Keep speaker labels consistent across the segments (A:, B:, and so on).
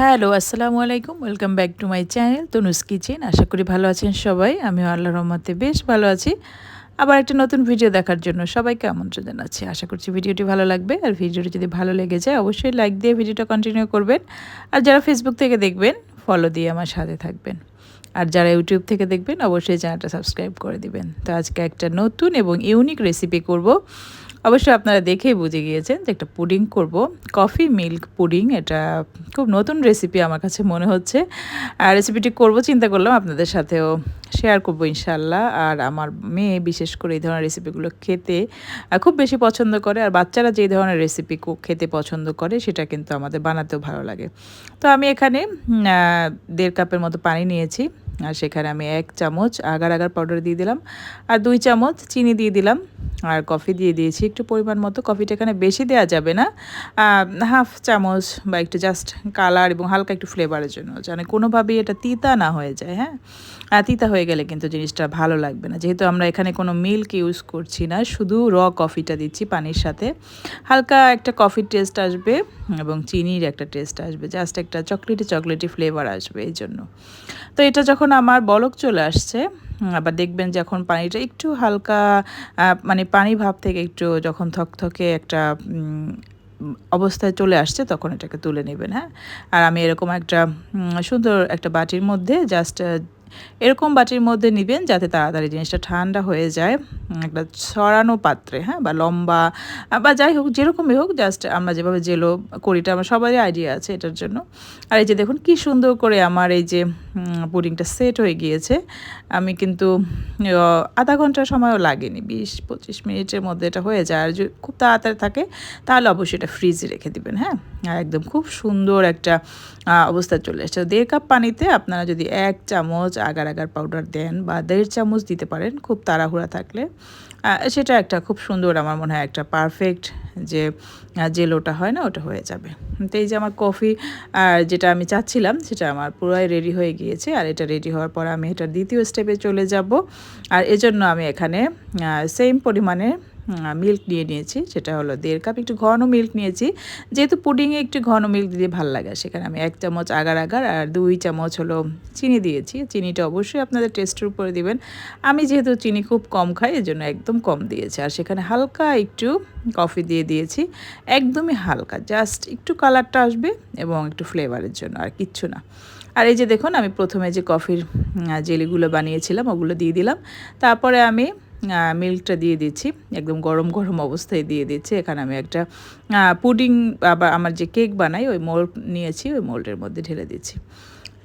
A: Hello, আসসালামু আলাইকুম। Welcome back to my channel Tanu's kitchen আশা করি ভালো আছেন সবাই। আমি আল্লাহ রহমতে বেশ ভালো আছি। আবার একটা নতুন ভিডিও দেখার জন্য সবাইকে আমন্ত্রণ জানাচ্ছি। আশা করছি ভিডিওটি ভালো লাগবে। আর ভিডিওটি যদি ভালো লেগে যায়, অবশ্যই লাইক দিয়ে ভিডিওটা কন্টিনিউ করবেন। আর যারা ফেসবুক থেকে দেখবেন ফলো দিয়ে আমার সাথে থাকবেন। আর যারা ইউটিউব থেকে দেখবেন, অবশ্যই চ্যানেলটা সাবস্ক্রাইব করে দিবেন। তো আজকে একটা নতুন এবং ইউনিক রেসিপি করব। অবশ্যই আপনারা দেখেই বুঝে গিয়েছেন যে একটা পুডিং করব। কফি মিল্ক পুডিং, এটা খুব নতুন রেসিপি আমার কাছে মনে হচ্ছে। আর রেসিপিটি করব, চিন্তা করলাম আপনাদের সাথেও শেয়ার করব ইনশাল্লাহ আর আমার মেয়ে বিশেষ করে এই ধরনের রেসিপিগুলো খেতে খুব বেশি পছন্দ করে। আর বাচ্চারা যে ধরনের রেসিপি খেতে পছন্দ করে, সেটা কিন্তু আমাদের বানাতেও ভালো লাগে। তো আমি এখানে দেড় কাপের মতো পানি নিয়েছি। আর সেখানে আমি এক চামচ আগার আগার পাউডার দিয়ে দিলাম। আর দুই চামচ চিনি দিয়ে দিলাম। আর কফি দিয়ে দিয়েছি। একটু পরিমাণ মতো কফিটা এখানে বেশি দেওয়া যাবে না। হাফ চামচ বা একটু জাস্ট কালার এবং হালকা একটু ফ্লেভারের জন্য। যেন কোনোভাবেই এটা তিতা না হয়ে যায় হ্যাঁ? আর তিতা হয়ে গেলে কিন্তু জিনিসটা ভালো লাগবে না। যেহেতু আমরা এখানে কোনো মিল্ক ইউজ করছি না, শুধু র কফিটা দিচ্ছি পানির সাথে। হালকা একটা কফির টেস্ট আসবে এবং চিনির একটা টেস্ট আসবে। জাস্ট একটা চকলেটি চকলেটি ফ্লেভার আসবে এই জন্য। তো এটা যখন আমার বলক চলে আসছে আবার দেখবেন যখন পানিটা একটু হালকা মানে পানি ভাব থেকে একটু যখন থকথকে একটা অবস্থায় চলে আসছে তখন এটাকে তুলে নেবেন হ্যাঁ? আর আমি এরকম একটা সুন্দর একটা বাটির মধ্যে জাস্ট এরকম বাটির মধ্যে নেবেন যাতে তাড়াতাড়ি জিনিসটা ঠান্ডা হয়ে যায়। একটা ছড়ানো পাত্রে হ্যাঁ বা লম্বা বা যাই হোক, যেরকমই হোক জাস্ট আমরা যেভাবে জেলো করিটা, আমার সবারই আইডিয়া আছে এটার জন্য। আর এই যে দেখুন, কি সুন্দর করে আমার এই যে পুডিংটা সেট হয়ে গিয়েছে। আমি কিন্তু আধা ঘণ্টা সময়ও লাগেনি, বিশ, পঁচিশ মিনিটের মধ্যে এটা হয়ে যায়। আর যদি খুব তাড়াতাড়ি থাকে, তাহলে অবশ্যই এটা ফ্রিজে রেখে দিবেন হ্যাঁ। আর একদম খুব সুন্দর একটা অবস্থা চলে এসছে। দেড় কাপ পানিতে আপনারা যদি এক চামচ আগার আগার পাউডার দেন বা দেড় চামচ দিতে পারেন, খুব তাড়াহুড়া থাকলে। সেটা একটা খুব সুন্দর আমার মনে হয় একটা পারফেক্ট যে জেলোটা হয় না, ওটা হয়ে যাবে। তো এই যে আমার কফি আর যেটা আমি চাচ্ছিলাম, সেটা আমার পুরাই রেডি হয়ে গিয়েছে। আর এটা রেডি হওয়ার পর আমি এটা দ্বিতীয় স্টেপে চলে যাব। আর এজন্য আমি এখানে সেম পরিমাণে মিল্ক নিয়ে নিয়েছি, সেটা হলো দেড় কাপ একটু ঘন মিল্ক নিয়েছি। যেহেতু পুডিংয়ে একটু ঘন মিল্ক দিলে ভালো লাগে, সেখানে আমি এক চামচ আগার আগার আর দুই চামচ হলো চিনি দিয়েছি। চিনিটা অবশ্যই আপনাদের টেস্টের উপরে দিবেন। আমি যেহেতু চিনি খুব কম খাই, এজন্য একদম কম দিয়েছি। আর সেখানে হালকা একটু কফি দিয়ে দিয়েছি, একদমই হালকা জাস্ট একটু কালারটা আসবে এবং একটু ফ্লেভারের জন্য আর কিচ্ছু না। আর এই যে দেখুন, আমি প্রথমে যে কফির জেলিগুলো বানিয়েছিলাম, ওগুলো দিয়ে দিলাম। তারপরে আমি মিল্কটা দিয়ে দিচ্ছি। একদম গরম গরম অবস্থায় দিয়ে দিচ্ছি। এখানে আমি একটা পুডিং আবার আমার যে কেক বানাই, ওই মোল্ড নিয়েছি, ওই মোল্ডের মধ্যে ঢেলে দিচ্ছি।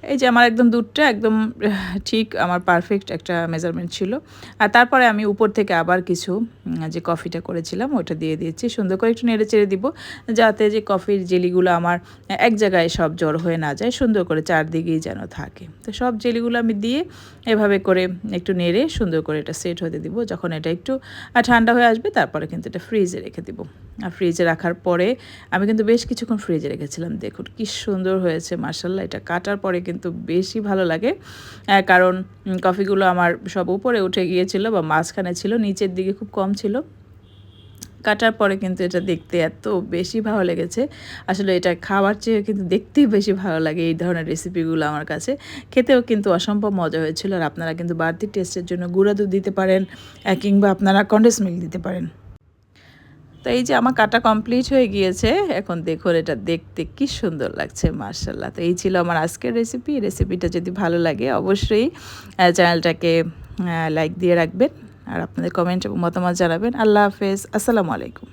A: এই যে আমার একদম দুধটা একদম ঠিক আমার পারফেক্ট একটা মেজারমেন্ট ছিল। আর তারপরে আমি উপর থেকে আবার কিছু যে কফিটা করেছিলাম ওটা দিয়ে দিয়েছি। সুন্দর করে একটু নেড়ে চেড়ে দিব, যাতে যে কফির জেলিগুলো আমার এক জায়গায় সব জ্বর হয়ে না যায়, সুন্দর করে চারদিকেই যেন থাকে। তো সব জেলিগুলো আমি দিয়ে এভাবে করে একটু নেড়ে সুন্দর করে এটা সেট হতে দিব। যখন এটা একটু ঠান্ডা হয়ে আসবে, তারপরে কিন্তু এটা ফ্রিজে রেখে দিব। আর ফ্রিজে রাখার পরে আমি কিন্তু বেশ কিছুক্ষণ ফ্রিজে রেখেছিলাম। দেখুন কি সুন্দর হয়েছে মার্শাল্লাহ এটা কাটার পরে কিন্তু বেশি ভালো লাগে। কারণ কফিগুলো আমার সব উপরে উঠে গিয়েছিল বা মাঝখানে ছিল, নিচের দিকে খুব কম ছিল। কাটার পরে কিন্তু এটা দেখতে এত বেশি ভালো লেগেছে। আসলে এটা খাওয়ার চেয়ে কিন্তু দেখতেই বেশি ভালো লাগে এই ধরনের রেসিপিগুলো আমার কাছে। খেতেও কিন্তু অসম্ভব মজা হয়েছিল আর আপনারা কিন্তু বাড়তি টেস্টের জন্য গুঁড়া দুধ দিতে পারেন, কিংবা আপনারা কন্ডেন্স মিল্ক দিতে পারেন। তো এই যে আমার কাটা কমপ্লিট হয়ে গিয়েছে, এখন দেখুন এটা দেখতে কি সুন্দর লাগছে মার্শাল্লাহ তো এই ছিল আমার আজকের রেসিপি রেসিপিটা যদি ভালো লাগে অবশ্যই চ্যানেলটাকে লাইক দিয়ে রাখবেন, আর আপনাদের কমেন্ট মতামত জানাবেন। আল্লাহ হাফেজ, আসসালামু আলাইকুম।